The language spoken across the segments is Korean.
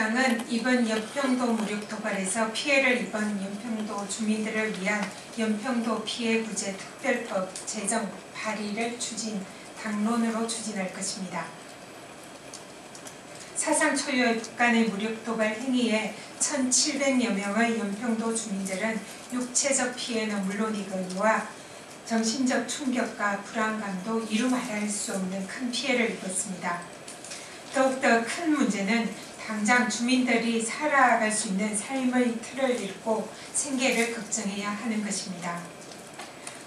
민주당은 이번 연평도 무력 도발에서 피해를 입은 연평도 주민들을 위한 연평도 피해 구제 특별법 제정 발의를 추진, 당론으로 추진할 것입니다. 사상 초유간의 무력 도발 행위에 1,700여 명의 연평도 주민들은 육체적 피해는 물론이거니와 정신적 충격과 불안감도 이루 말할 수 없는 큰 피해를 입었습니다. 더욱더 큰 문제는 당장 주민들이 살아갈 수 있는 삶의 틀을 잃고 생계를 걱정해야 하는 것입니다.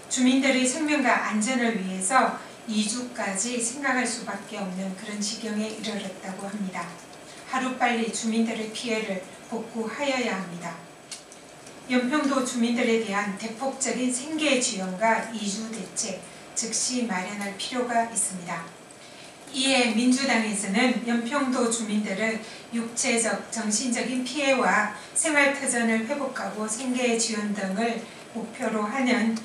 주민들의 생명과 안전을 위해서 2주까지 생각할 수밖에 없는 그런 지경에 이르렀다고 합니다. 하루빨리 주민들의 피해를 복구하여야 합니다. 연평도 주민들에 대한 대폭적인 생계 지원과 이주 대책 즉시 마련할 필요가 있습니다. 이에 민주당에서는 연평도 주민들의 육체적, 정신적인 피해와 생활터전을 회복하고 생계 지원 등을 목표로 하는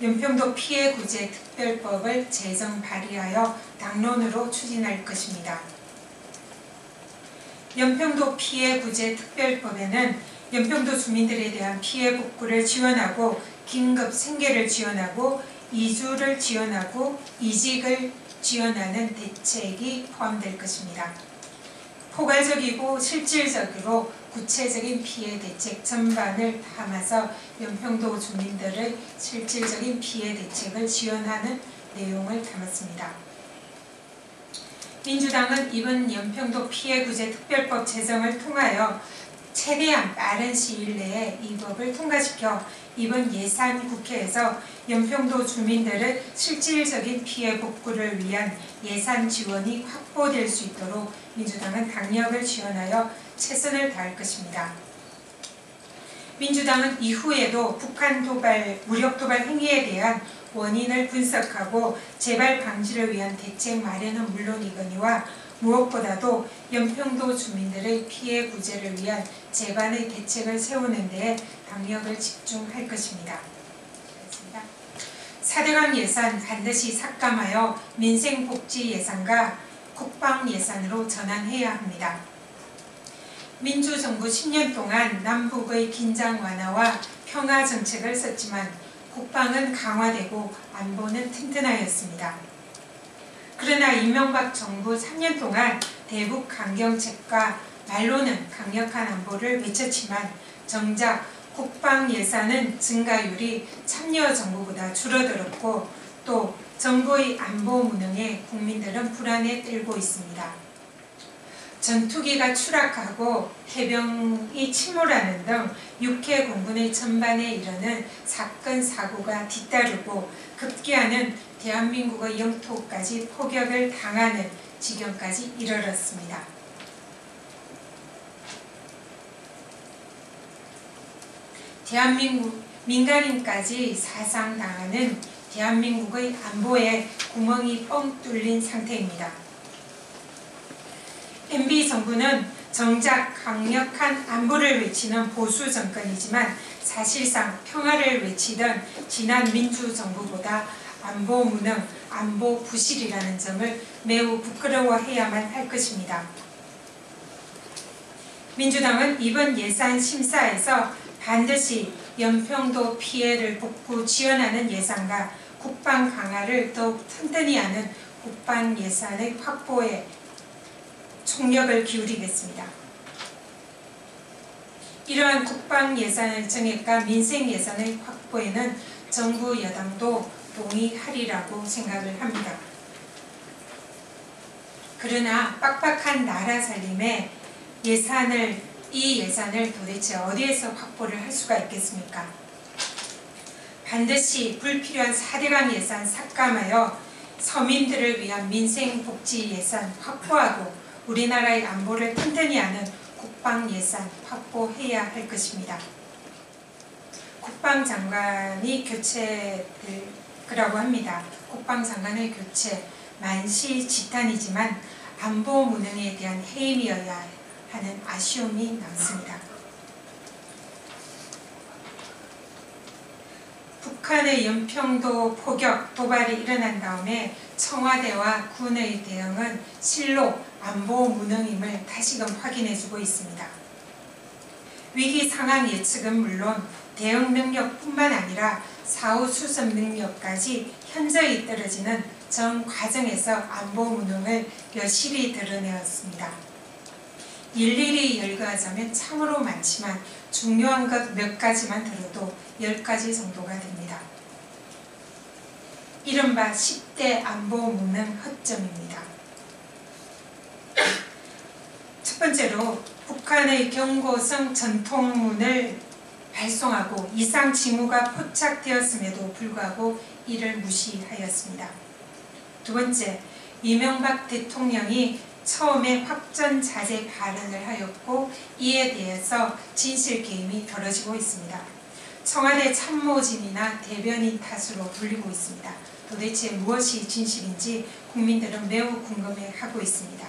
연평도 피해 구제 특별법을 제정 발의하여 당론으로 추진할 것입니다. 연평도 피해 구제 특별법에는 연평도 주민들에 대한 피해 복구를 지원하고 긴급 생계를 지원하고 이주를 지원하고 이직을 지원하는 대책이 포함될 것입니다. 포괄적이고 실질적으로 구체적인 피해 대책 전반을 담아서 연평도 주민들의 실질적인 피해 대책을 지원하는 내용을 담았습니다. 민주당은 이번 연평도 피해구제 특별법 제정을 통하여 최대한 빠른 시일 내에 이 법을 통과시켜 이번 예산 국회에서 연평도 주민들의 실질적인 피해 복구를 위한 예산 지원이 확보될 수 있도록 민주당은 당력을 지원하여 최선을 다할 것입니다. 민주당은 이후에도 북한 도발, 무력 도발 행위에 대한 원인을 분석하고 재발 방지를 위한 대책 마련은 물론이거니와 무엇보다도 연평도 주민들의 피해 구제를 위한 재반의 대책을 세우는 데 당력을 집중할 것입니다. 4대강 예산 반드시 삭감하여 민생복지 예산과 국방 예산으로 전환해야 합니다. 민주정부 10년 동안 남북의 긴장 완화와 평화 정책을 썼지만 국방은 강화되고 안보는 튼튼하였습니다. 그러나 이명박 정부 3년 동안 대북 강경책과 말로는 강력한 안보를 외쳤지만 정작 국방 예산은 증가율이 참여 정부보다 줄어들었고 또 정부의 안보 무능에 국민들은 불안에 떨고 있습니다. 전투기가 추락하고 해병이 침몰하는 등 육해 공군의 전반에 이르는 사건 사고가 뒤따르고 급기야는 대한민국의 영토까지 포격을 당하는 지경까지 이르렀습니다. 대한민국 민간인까지 사상당하는 대한민국의 안보에 구멍이 뻥 뚫린 상태입니다. MB 정부는 정작 강력한 안보를 외치는 보수 정권이지만 사실상 평화를 외치던 지난 민주정부보다 안보 무능, 안보 부실이라는 점을 매우 부끄러워해야만 할 것입니다. 민주당은 이번 예산 심사에서 반드시 연평도 피해를 복구 지원하는 예산과 국방 강화를 더욱 튼튼히 하는 국방 예산의 확보에 총력을 기울이겠습니다. 이러한 국방 예산의 정액과 민생 예산의 확보에는 정부 여당도 동의하리라고 생각을 합니다. 그러나 빡빡한 나라 살림에 예산을 이 예산을 도대체 어디에서 확보를 할 수가 있겠습니까? 반드시 불필요한 4대강 예산 삭감하여 서민들을 위한 민생복지 예산 확보하고 우리나라의 안보를 튼튼히 하는 국방 예산 확보해야 할 것입니다. 국방장관이 교체될 거 라고 합니다. 국방 장관의 교체 만시 지탄이지만 안보 무능에 대한 해임이어야 하는 아쉬움이 남습니다. 북한의 연평도 포격 도발이 일어난 다음에 청와대와 군의 대응은 실로 안보 무능임을 다시금 확인해주고 있습니다. 위기 상황 예측은 물론 대응 능력뿐만 아니라 사후 수습 능력까지 현저히 떨어지는 전 과정에서 안보 무능을 여실히 드러내었습니다. 일일이 열거하자면 참으로 많지만 중요한 것 몇 가지만 들어도 10가지 정도가 됩니다. 이른바 10대 안보 무능 허점입니다. 첫 번째로 북한의 경고성 전통문을 발송하고 이상 징후가 포착되었음에도 불구하고 이를 무시하였습니다. 두 번째, 이명박 대통령이 처음에 확전 자제 발언을 하였고 이에 대해서 진실 게임이 벌어지고 있습니다. 청와대 참모진이나 대변인 탓으로 불리고 있습니다. 도대체 무엇이 진실인지 국민들은 매우 궁금해하고 있습니다.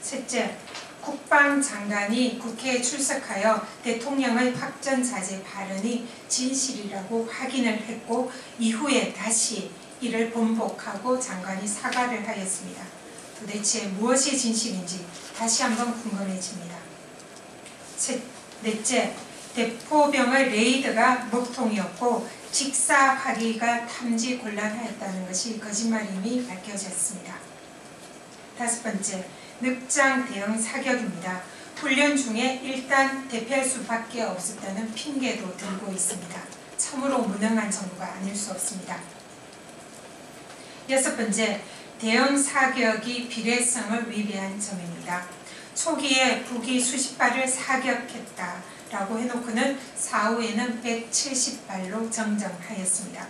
셋째, 국방장관이 국회에 출석하여 대통령의 확전자제 발언이 진실이라고 확인을 했고 이후에 다시 이를 번복하고 장관이 사과를 하였습니다. 도대체 무엇이 진실인지 다시 한번 궁금해집니다. 셋, 넷째, 대포병의 레이드가 먹통이었고 직사파기가 탐지 곤란하였다는 것이 거짓말임이 밝혀졌습니다. 다섯 번째, 늑장 대응 사격입니다. 훈련 중에 일단 대피할 수밖에 없었다는 핑계도 들고 있습니다. 참으로 무능한 정부가 아닐 수 없습니다. 여섯 번째, 대응 사격이 비례성을 위배한 점입니다. 초기에 북이 수십 발을 사격했다라고 해놓고는 사후에는 170발로 정정하였습니다.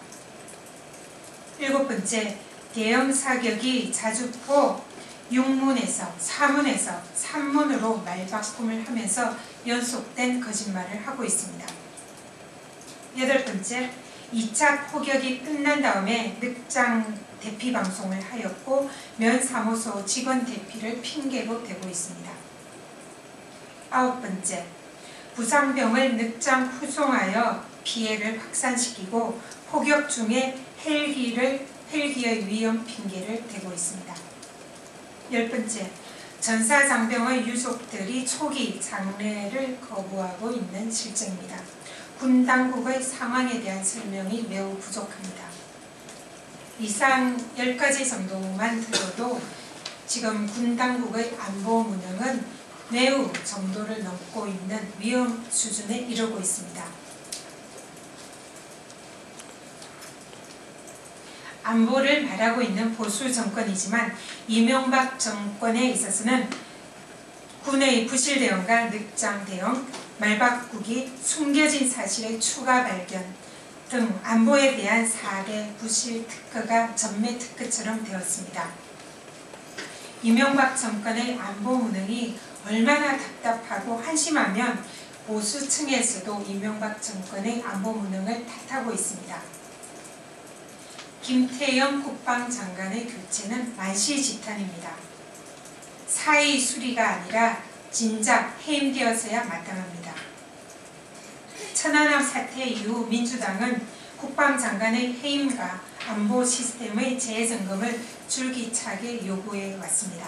일곱 번째, 대형 사격이 자주포 6문에서 4문에서 3문으로 말바꿈을 하면서 연속된 거짓말을 하고 있습니다. 여덟 번째, 2차 포격이 끝난 다음에 늑장 대피 방송을 하였고 면사무소 직원 대피를 핑계로 대고 있습니다. 아홉 번째, 부상병을 늑장 후송하여 피해를 확산시키고 포격 중에 헬기를 헬기의 위험 핑계를 대고 있습니다. 열 번째, 전사장병의 유족들이 초기 장례를 거부하고 있는 실정입니다. 군 당국의 상황에 대한 설명이 매우 부족합니다. 이상 10가지 정도만 들어도 지금 군 당국의 안보 무능은 매우 정도를 넘고 있는 위험 수준에 이르고 있습니다. 안보를 말하고 있는 보수 정권이지만 이명박 정권에 있어서는 군의 부실 대응과 늑장 대응, 말바꾸기, 숨겨진 사실의 추가 발견 등 안보에 대한 사례 부실 특허가 전매 특허처럼 되었습니다. 이명박 정권의 안보 무능이 얼마나 답답하고 한심하면 보수층에서도 이명박 정권의 안보 무능을 탓하고 있습니다. 김태영 국방장관의 교체는 만시지탄입니다. 사의 수리가 아니라 진작 해임되어서야 마땅합니다. 천안함 사태 이후 민주당은 국방장관의 해임과 안보 시스템의 재점검을 줄기차게 요구해 왔습니다.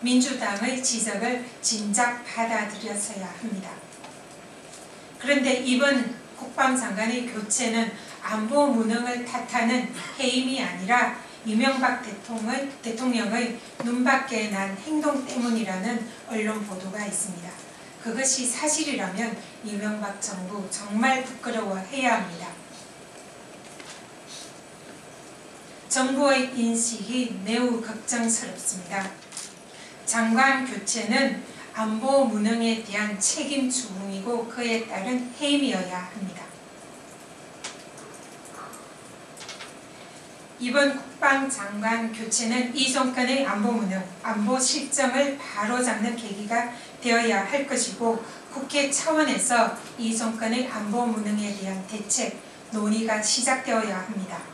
민주당의 지적을 진작 받아들였어야 합니다. 그런데 이번 국방장관의 교체는 안보 무능을 탓하는 해임이 아니라 이명박 대통령의, 대통령의 눈밖에 난 행동 때문이라는 언론 보도가 있습니다. 그것이 사실이라면 이명박 정부 정말 부끄러워해야 합니다. 정부의 인식이 매우 걱정스럽습니다. 장관 교체는 안보 무능에 대한 책임 추궁이고 그에 따른 해임이어야 합니다. 이번 국방장관 교체는 이 정권의 안보 무능, 안보 실정을 바로잡는 계기가 되어야 할 것이고 국회 차원에서 이 정권의 안보 무능에 대한 대책, 논의가 시작되어야 합니다.